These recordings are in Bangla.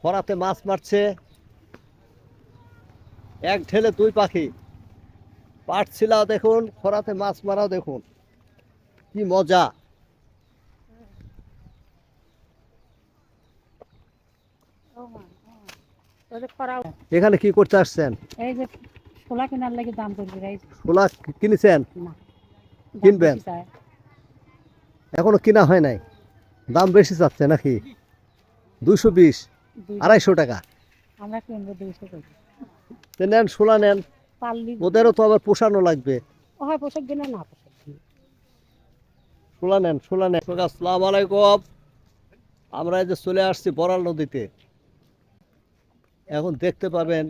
খরাতে মাছ মারছে। এক ঢেলে দুই পাখি। পাট ছিলাও দেখুন, খরাতে মাছ মারাও দেখুন। কি মজা। এখানে কি করতে আসছেন? ছোলা কিনেছেন? কিনবেন? এখনও কিনা হয় নাই। দাম বেশি চাচ্ছে নাকি? দুইশো বিশ। আড়াইশো টাকা? আমরা কিনবো দুইশো করে। তো নেন ছোলা নেন। পারলি ওদেরও তো আবার পোষানো লাগবে। ও হয় পোশাক না পোশাক নেন ছোলা নেন। আসসালামু আলাইকুম। আমরা এই যে চলে আসছি বরাল নদীতে। এখন দেখতে পাবেন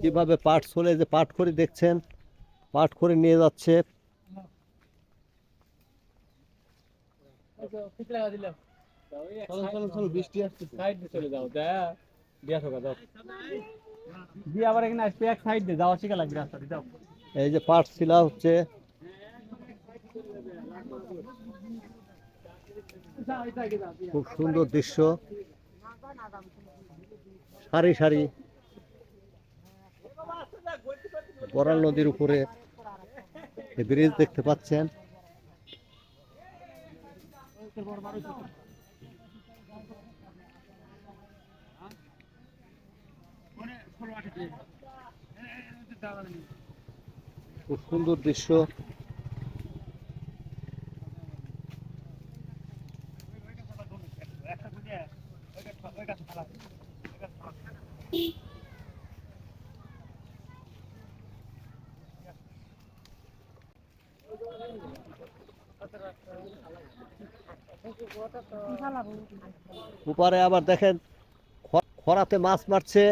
কীভাবে পাট চলে যে পাট করে দেখছেন পাট করে নিয়ে যাচ্ছে। বৃষ্টি আসছে সাইড দিয়ে চলে যাও দিয়া আবার এখানে আসবে এক সাইড দিয়ে যাওয়া শিখা লাগবে রাস্তা দিয়ে যাও। এই যে পাট শিলা হচ্ছে। খুব সুন্দর দৃশ্য। সারি সারি। বরাল নদীর উপরে ব্রিজ দেখতে পাচ্ছেন। খুব সুন্দর দৃশ্য। ওপারে আবার দেখেন খরাতে মাছ মারছে।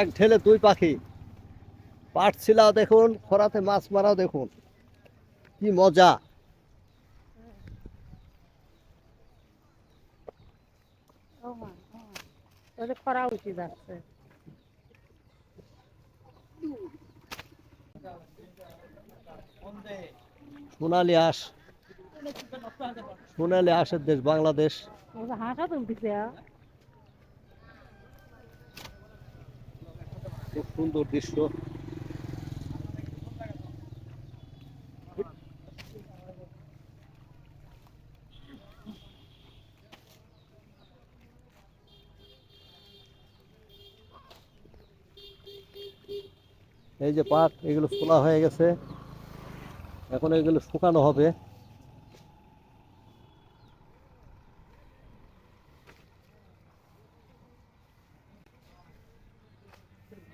এক ঢেলে দুই পাখি। পাট ছিলাও দেখুন খরাতে মাছ মারাও দেখুন। কি মজা। খরা উঠে যাচ্ছে সোনালি আঁশ। সোনালি আঁশের দেশ বাংলাদেশ। হাঁসা তুলতেছে। খুব সুন্দর দৃশ্য। এই যে পাট এগুলো খোলা হয়ে গেছে। এখন এগুলো শুকানো হবে।